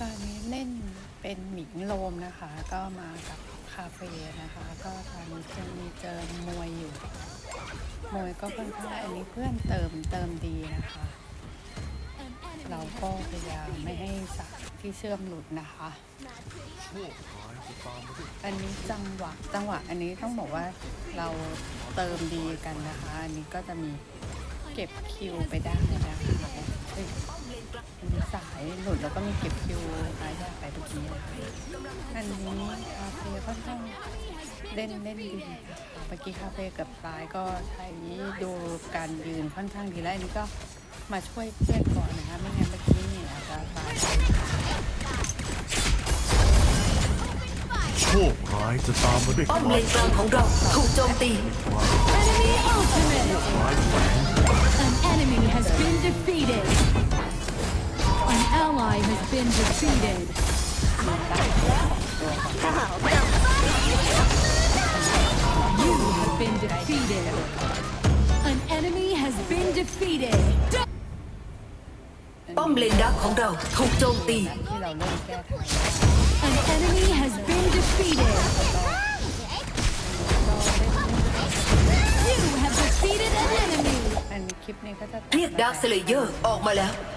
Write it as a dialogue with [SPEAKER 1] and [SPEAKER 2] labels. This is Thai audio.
[SPEAKER 1] ตอนนี้เล่นเป็นหมิงโลมนะคะ ก็มากับคาเฟ่นะคะ ก็ตอนนี้จะมีเจอมวยอยู่ มวยก็ค่อนข้างอันนี้เพื่อนเติมเติมดีนะคะ เราก็พยายามไม่ให้สายที่เชื่อมหลุดนะคะ อันนี้จังหวะจังหวะอันนี้ต้องบอกว่าเราเติมดีกันนะคะ อันนี้ก็จะมีเก็บคิวไปได้นะคะ หลุดแล้วก็มีเก็บคิวหายากไปทุกทีนะอันนี้คาเฟ่ค่อนข้างเล่นเล่นดีนะคะเมื่อกี้คาเฟ่เกับตายก็ใช้ดูการยืนค่อนข้างดีแล้วอันนี้ก็มาช่วยเพื่อนก่อนนะคะไม่งั้นเมื่อกี้เนี่ยอาจจะตาย
[SPEAKER 2] โชคร้ายจะตามมาด้วย
[SPEAKER 3] ป้อ
[SPEAKER 2] ม
[SPEAKER 3] เลนกลางของเราถูกโจมตี
[SPEAKER 4] ally has been defeated! You have been defeated! An enemy has been defeated!
[SPEAKER 3] ป้อมเลนดักของเราถูกโจมตี
[SPEAKER 1] ที่เราเริ่มแก้ทาง
[SPEAKER 4] An enemy has been defeated! You have defeated an enemy!
[SPEAKER 1] อันนี้คลิปนี้ก็จะ
[SPEAKER 3] เรียกดาร์คสเลเยอร์ออกมาแล้ว
[SPEAKER 1] เ